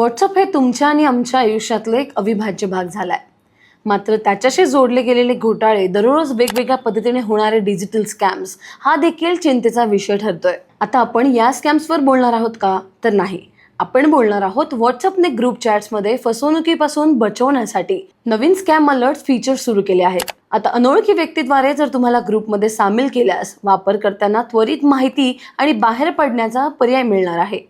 WhatsApp हे तुमच्या आणि आमच्या आयुष्यातलं एक अविभाज्य भाग झालाय. मात्र त्याच्याशी जोडले गेलेले घोटाळे दररोज वेगवेगळ्या पद्धतीने होणारे डिजिटल स्कॅम्स हा देखील चिंतेचा विषय ठरतोय. आता आपण या स्कॅम्सवर बोलणार आहोत का? तर नाही. आपण बोलणार आहोत व्हॉट्सअपने ग्रुप चॅट्समध्ये फसवणुकीपासून बचवण्यासाठी नवीन स्कॅम अलर्ट फीचर सुरू केले आहेत. आता अनोळखी व्यक्तीद्वारे जर तुम्हाला ग्रुपमध्ये सामील केल्यास वापरकर्त्यांना त्वरित माहिती आणि बाहेर पडण्याचा पर्याय मिळणार आहे.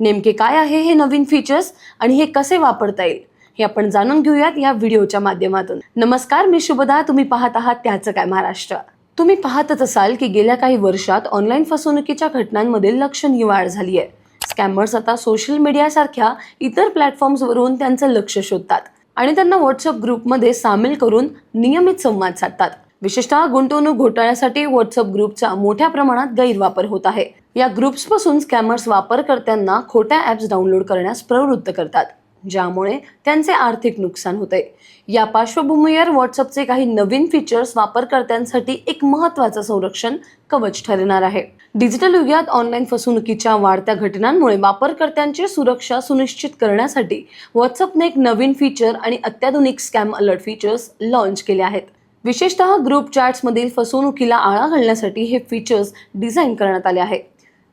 नेमके काय आहे हे नवीन फीचर्स आणि हे कसे वापरता येईल हे आपण जाणून घेऊयात या व्हिडिओच्या माध्यमातून. नमस्कार मी शुभदा तुम्ही पाहत आहात त्याचं काय महाराष्ट्र. तुम्ही पाहतच असाल की गेल्या काही वर्षात ऑनलाईन फसवणुकीच्या घटनांमध्ये लक्षणीय वाढ झाली आहे. स्कॅमर्स आता सोशल मीडियासारख्या इतर प्लॅटफॉर्म्सवरून त्यांचं लक्ष शोधतात आणि त्यांना व्हॉट्सअप ग्रुपमध्ये सामील करून नियमित संवाद साधतात. विशेषतः गुंतवणूक घोटाळ्यासाठी व्हॉट्सअप ग्रुपचा मोठ्या प्रमाणात गैरवापर होत आहे. या ग्रुप्सपासून स्कॅमर्स वापरकर्त्यांना खोट्या ॲप्स डाउनलोड करण्यास प्रवृत्त करतात ज्यामुळे त्यांचे आर्थिक नुकसान होते या पार्श्वभूमीवर व्हॉट्सअपचे काही नवीन फीचर्स वापरकर्त्यांसाठी एक महत्त्वाचं संरक्षण कवच ठरणार आहे. डिजिटल युगात ऑनलाईन फसवणुकीच्या वाढत्या घटनांमुळे वापरकर्त्यांची सुरक्षा सुनिश्चित करण्यासाठी व्हॉट्सअपने एक नवीन फीचर आणि अत्याधुनिक स्कॅम अलर्ट फीचर्स लॉन्च केले आहेत. विशेषतः ग्रुप चॅट्समधील फसवणुकीला आळा घालण्यासाठी हे फीचर्स डिझाईन करण्यात आले आहेत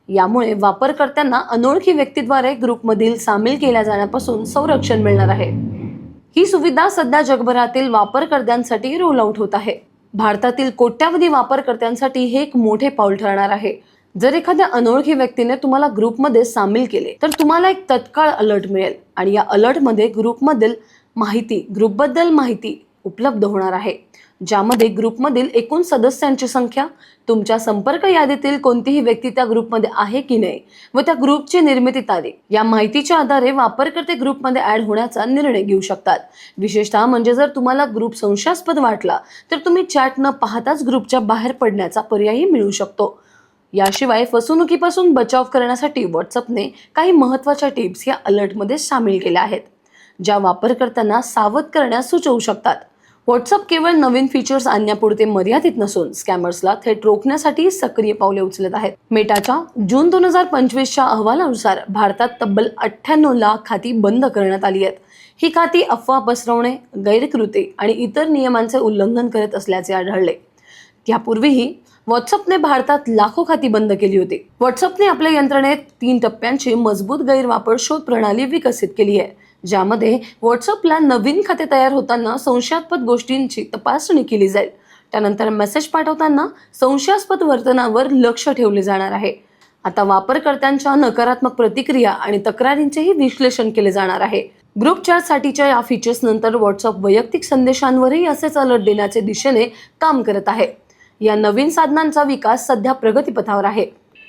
यामुळे वापरकर्त्यांना अनोळखी व्यक्तीद्वारे ग्रुपमधील सामील केल्या जाण्यापासून संरक्षण मिळणार आहे. ही सुविधा सध्या जगभरातील वापरकर्त्यांसाठी रोल आउट होत आहे. भारतातील कोट्यावधी वापरकर्त्यांसाठी हे एक मोठे पाऊल ठरणार आहे. जर एखाद्या अनोळखी व्यक्तीने तुम्हाला ग्रुपमध्ये सामील केले तर तुम्हाला एक तत्काळ अलर्ट मिळेल. आणि या अलर्टमध्ये ग्रुपमधील माहिती ग्रुपबद्दल माहिती उपलब्ध होणार आहे. ज्यामध्ये ग्रुपमधील एकूण सदस्यांची संख्या तुमच्या संपर्क यादीतील कोणतीही व्यक्ती त्या ग्रुपमध्ये आहे की नाही व त्या ग्रुपची निर्मिती तारीख या माहितीच्या आधारे वापरकर्ते ग्रुपमध्ये ऍड होण्याचा निर्णय घेऊ शकतात. विशेषतः म्हणजे जर तुम्हाला ग्रुप संशयास्पद वाटला तर तुम्ही चॅट न पाहताच ग्रुपच्या बाहेर पडण्याचा पर्यायही मिळू शकतो. याशिवाय फसवणुकीपासून बचाव करण्यासाठी व्हॉट्सअपने काही महत्त्वाच्या टिप्स या अलर्टमध्ये सामील केल्या आहेत ज्या वापरकर्त्यांना सावध करण्यास सुचवू शकतात. व्हॉट्सअप केवळ नवीन फीचर्स आणण्यापुरते मर्यादित नसून स्कॅमर्सला थेट रोखण्यासाठी सक्रिय पावले उचलत आहेत. मेटाच्या जून दोन हजार पंचवीसच्या अहवालानुसार भारतात तब्बल अठ्ठ्याण्णव लाख खाती बंद करण्यात आली आहेत. ही खाती अफवा पसरवणे गैरकृती आणि इतर नियमांचे उल्लंघन करत असल्याचे आढळले. यापूर्वीही व्हॉट्सअपने भारतात लाखो खाती बंद केली होती. व्हॉट्सअपने आपल्या यंत्रणेत तीन टप्प्यांची मजबूत गैरवापर शोध प्रणाली विकसित केली आहे. ज्यामध्ये व्हॉट्सअपला नवीन खाते तयार होताना संशयास्पद गोष्टींची तपासणी केली जाईल. त्यानंतर मेसेज पाठवताना संशयास्पद वर्तनावर लक्ष ठेवले जाणार आहे. आता वापरकर्त्यांच्या नकारात्मक प्रतिक्रिया आणि तक्रारींचेही विश्लेषण केले जाणार आहे. ग्रुप चॅटसाठीच्या या फीचर्स नंतर व्हॉट्सअप वैयक्तिक संदेशांवरही असेच अलर्ट देण्याचे दिशेने काम करत आहे. या नवीन साधनांचा विकास सध्या प्रगतीपथावर आहे.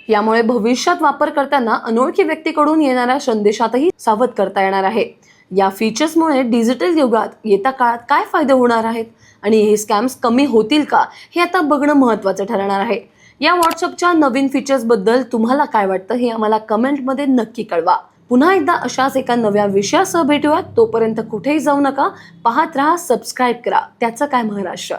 यामुळे भविष्यात वापरकर्त्यांना अनोळखी व्यक्तीकडून येणाऱ्या संदेशातही सावध करता येणार आहे. या फीचर्समुळे डिजिटल युगात येत्या काळात काय फायदे होणार आहेत? आणि हे स्कॅम्स कमी होतील का? हे आता बघणं महत्त्वाचं ठरणार आहे. या व्हॉट्सअपच्या नवीन फीचर्सबद्दल तुम्हाला काय वाटतं? हे आम्हाला कमेंटमध्ये नक्की कळवा. पुन्हा एकदा अशाच एका नव्या विषयासह भेटूयात. तोपर्यंत कुठेही जाऊ नका. पाहत राहा सबस्क्राईब करा. त्याचं काय महाराष्ट्र?